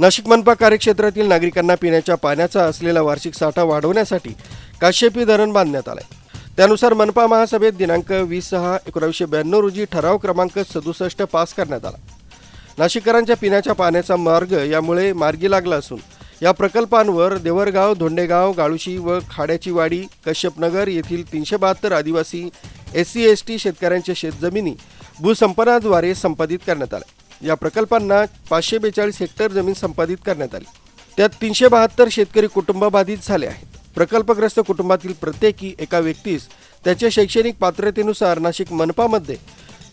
नाशिक मनपा कार्यक्षेत्रातील नागरिकांना पिण्याच्या पाण्याचा असलेला वार्षिक साठा वाढवण्यासाठी काश्यपी धरण बांधण्यात आलाय. त्यानुसार मनपा महासभेत दिनांक वीस सहा एकोणावीसशे ब्याण्णव रोजी ठराव क्रमांक सदुसष्ट पास करण्यात आला. नाशिककरांच्या पिण्याच्या पाण्याचा मार्ग यामुळे मार्गी लागला असून या प्रकल्पांवर देवरगाव धोंडेगाव गाळुशी व खाड्याची वाडी कश्यपनगर येथील तीनशे बहात्तर आदिवासी एस सी एस टी शेतकऱ्यांच्या शेतजमिनी भूसंपनाद्वारे संपादित करण्यात आल्या. या प्रकल्पांना पाचशे बेचाळीस हेक्टर जमीन संपादित करण्यात आली. त्यात तीनशे बहात्तर शेतकरी कुटुंब बाधित झाले आहेत. प्रकल्पग्रस्त कुटुंबातील प्रत्येकी एका व्यक्तीस त्याच्या शैक्षणिक पात्रतेनुसार नाशिक मनपामध्ये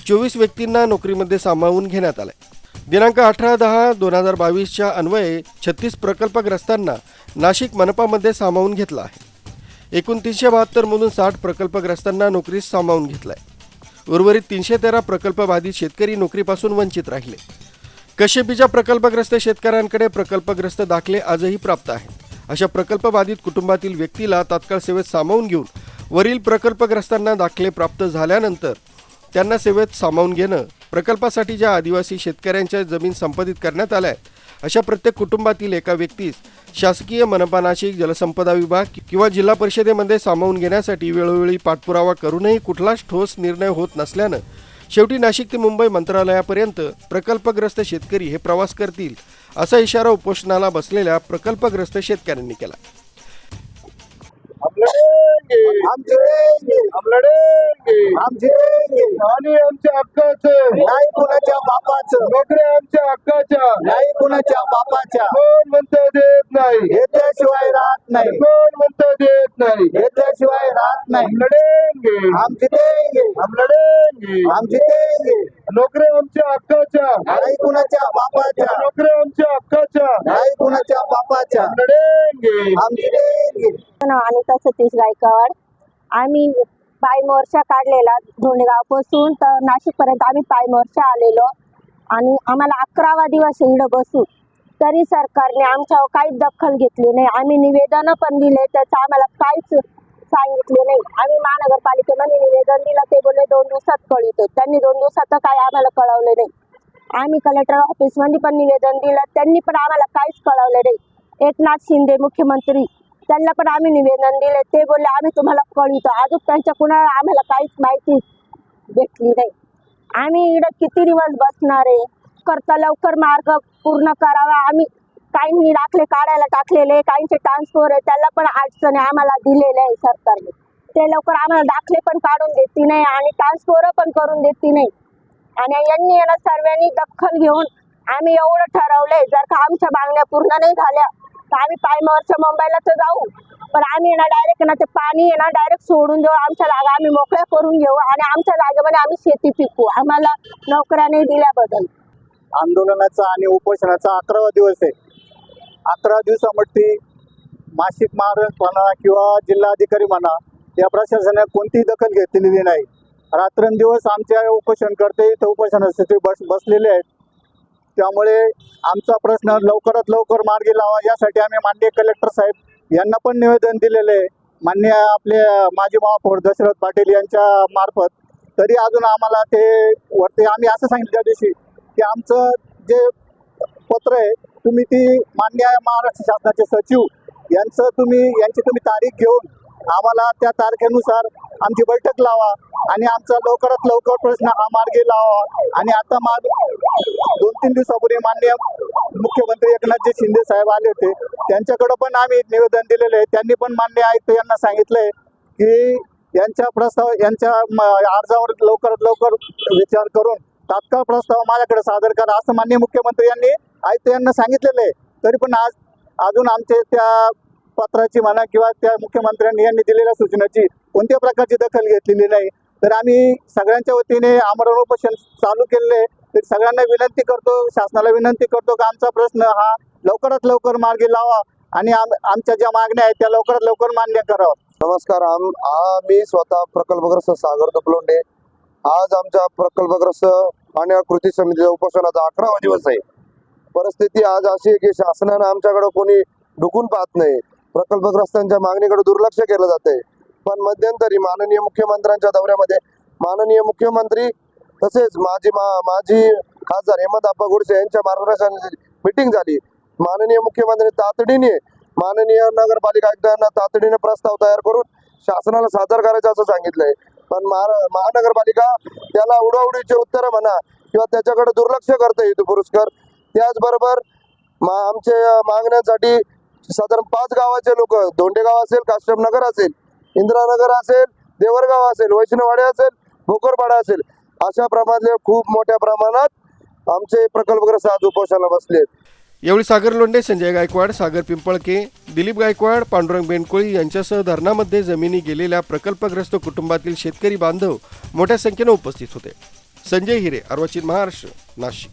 चोवीस व्यक्तींना नोकरीमध्ये सामावून घेण्यात आलंय. दिनांक अठरा दहा दोन हजार बावीसच्या अन्वये छत्तीस प्रकल्पग्रस्तांना नाशिक मनपामध्ये सामावून घेतला आहे. एकूण तीनशे बहात्तरमधून साठ प्रकल्पग्रस्तांना नोकरीस सामावून घेतलं आहे उर्वरित तीनशे तेरा प्रकल्पबाधित शेतकरी नोकरीपासून वंचित राहिले. कश्यपीच्या प्रकल्पग्रस्त शेतकऱ्यांकडे प्रकल्पग्रस्त दाखले आजही प्राप्त आहेत. अशा प्रकल्पबाधित कुटुंबातील व्यक्तीला तात्काळ सेवेत सामावून घेऊन वरील प्रकल्पग्रस्तांना दाखले प्राप्त झाल्यानंतर त्यांना सेवेत सामावून घेणं प्रकल्पासाठी ज्या आदिवासी शेतकऱ्यांच्या जमीन संपादित करण्यात आल्या आहेत अशा प्रत्येक कुटुंबातील एका व्यक्तीस शासकीय मनपा नाशिक जलसंपदा विभाग किंवा जिल्हा परिषदेमध्ये सामावून घेण्यासाठी वेळोवेळी पाठपुरावा करूनही कुठलाच ठोस निर्णय होत नसल्यानं शेवटी नाशिक ते मुंबई मंत्रालयापर्यंत प्रकल्पग्रस्त शेतकरी हे प्रवास करतील असा इशारा उपोषणाला बसलेल्या प्रकल्पग्रस्त शेतकऱ्यांनी केला. हम आणि आमच्या हक्काचं. नाही कुणाच्या बापाचं. नोकऱ्या आमच्या हक्काच्या. नाही कुणाच्या बापाच्या. कोण म्हणतं देत नाही. घेतल्याशिवाय राहत नाही. कोण म्हणतं देत नाही. घेतल्याशिवाय राहत नाही. लढेंगे. हम जितेंगे. हम लढेंगे. हम जितेंगे. नोकऱ्या आमच्या हक्काच्या. नाही कुणाच्या बापाच्या. नोकऱ्या आमच्या हक्काच्या. नाही कुणाच्या बापाच्या. लढेंगे. हम जितेंगे. अनिता सतीश गायकवाड. आम्ही पायमोर्चा काढलेला धोंडेगावपासून तर नाशिकपर्यंत आम्ही पाय मोर्चा आलेलो. आणि आम्हाला अकरावा दिवस इकडं बसून तरी सरकारने आमच्यावर काहीच दखल घेतली नाही. आम्ही निवेदन पण दिले त्याचं आम्हाला काहीच सांगितले नाही. आम्ही महानगरपालिकेमध्ये निवेदन दिलं ते बोलले दोन दिवसात कळवतो त्यांनी दोन दिवसात काही काय आम्हाला कळवले नाही. आम्ही कलेक्टर ऑफिसमध्ये पण निवेदन दिलं त्यांनी पण आम्हाला काहीच कळवलं नाही. एकनाथ शिंदे मुख्यमंत्री. त्यांना पण आम्ही निवेदन दिले ते बोलले आम्ही तुम्हाला कळवितो. अजून त्यांच्या कुणाला आम्हाला काहीच माहिती भेटली नाही. आम्ही इकडं किती दिवस बसणार आहे? करता लवकर मार्ग पूर्ण करावा. आम्ही काहींनी दाखले काढायला टाकलेले काहींचे ट्रान्सफर आहे. त्याला पण अडचणी आम्हाला दिलेले आहे सरकारने. ते लवकर आम्हाला दाखले पण काढून देते नाही आणि ट्रान्सफर पण करून देते नाही. आणि यांनी यांना सर्वांनी दखल घेऊन आम्ही एवढं ठरवलंय. जर का आमच्या मागण्या पूर्ण नाही झाल्या तर आम्ही पायमावरच्या मुंबईला तर जाऊ. पण आम्ही ना डायरेक्ट ना ते पाणी आहे ना डायरेक्ट सोडून देऊ. आमच्या जागा आम्ही मोकळ्या करून घेऊ आणि आमच्या जागेमध्ये आम्ही शेती पिकू. आम्हाला नोकऱ्या नाही दिल्याबद्दल आंदोलनाचा आणि उपोषणाचा अकरावा दिवस आहे. अकरा दिवसामध्ये मासिक महाराज म्हणा किंवा जिल्हाधिकारी म्हणा या प्रशासनाने कोणतीही दखल घेतलेली नाही. रात्रंदिवस आमच्या उपोषण करते. इथं उपोषणासाठी बस बसलेले आहेत. त्यामुळे आमचा प्रश्न लवकरात लवकर मार्गी लावा. यासाठी आम्ही माननीय कलेक्टर साहेब यांना पण निवेदन दिलेले आहे. माननीय आपले माजी महापौर दशरथ पाटील यांच्या मार्फत. तरी अजून आम्हाला ते वरती आम्ही असं सांगितलं त्या दिवशी की आमचं जे पत्र आहे तुम्ही ती मान्य महाराष्ट्र शासनाचे सचिव यांचं तुम्ही यांची तुम्ही तारीख घेऊन आम्हाला त्या तारखेनुसार आमची बैठक लावा आणि आमचा लवकरात लवकर प्रश्न हा मार्गी लावा. आणि आता माग दोन तीन दिवसापूर्वी मान्य मुख्यमंत्री एकनाथजी शिंदे साहेब आले होते. त्यांच्याकडे पण आम्ही निवेदन दिलेलं आहे. त्यांनी पण मान्य आयुक्त यांना सांगितलंय की यांच्या प्रस्ताव यांच्या अर्जावर लवकरात लवकर विचार करून तात्काळ प्रस्ताव माझ्याकडे सादर करा असं माननीय मुख्यमंत्री यांनी आयुक्त यांना सांगितलेलं आहे. तरी पण आज अजून आमचे त्या पत्राची म्हणा किंवा त्या मुख्यमंत्र्यांनी यांनी दिलेल्या सूचनेची कोणत्या प्रकारची दखल घेतलेली नाही. तर आम्ही सगळ्यांच्या वतीने आमरण उपोषण चालू केलेलं आहे. तर सगळ्यांना विनंती करतो शासनाला विनंती करतो की आमचा प्रश्न हा लवकरात लवकर मार्गी लावा आणि आम आमच्या ज्या मागण्या आहेत त्या लवकरात लवकर मान्य करावं नमस्कार आम मी स्वतः प्रकल्पग्रस्त सागर दुपलोंडे आज आमच्या प्रकल्पग्रस्त मान्य कृती समितीच्या उपोषणाचा अकरावा दिवस आहे. परिस्थिती आज अशी आहे की शासनानं आमच्याकडे कोणी ढुकून पाहत नाही. प्रकल्पग्रस्तांच्या मागणीकडे दुर्लक्ष केलं जाते पण मध्यंतरी माननीय मुख्यमंत्र्यांच्या दौऱ्यामध्ये माननीय मुख्यमंत्री तसेच माजी मा माजी खासदार हेमंत आप्पा गुडसे यांच्या मार्गदर्शनाची मिटिंग झाली. माननीय मुख्यमंत्री तातडीने माननीय नगरपालिका आयुक्तांना तातडीने प्रस्ताव तयार करून शासनाला सादर करायचं असं सांगितलंय. पण महानगरपालिका त्याला उडाउडीचे उत्तर म्हणा किंवा त्याच्याकडे दुर्लक्ष करते युद्ध पुरस्कार. त्याचबरोबर मा आमचे मागण्यांसाठी साधारण पाच गावाचे लोक धोंडेगाव असेल काश्यप नगर असेल इंदिरानगर असेल देवरगाव असेल वैष्णववाडी असेल भोकरपाडा असेल अशा प्रमाणात खूप मोठ्या प्रमाणात आमचे प्रकल्पग्रस्त आज उपोषणाला बसले यावेळी सागर लोंढे संजय गायकवाड सागर पिंपळके दिलीप गायकवाड पांडुरंग बेनकोळी यांच्यासह धरणामध्ये जमिनी गेलेल्या प्रकल्पग्रस्त कुटुंबातील शेतकरी बांधव मोठ्या संख्येनं उपस्थित होते. संजय हिरे अर्वाचीन महाराष्ट्र नाशिक.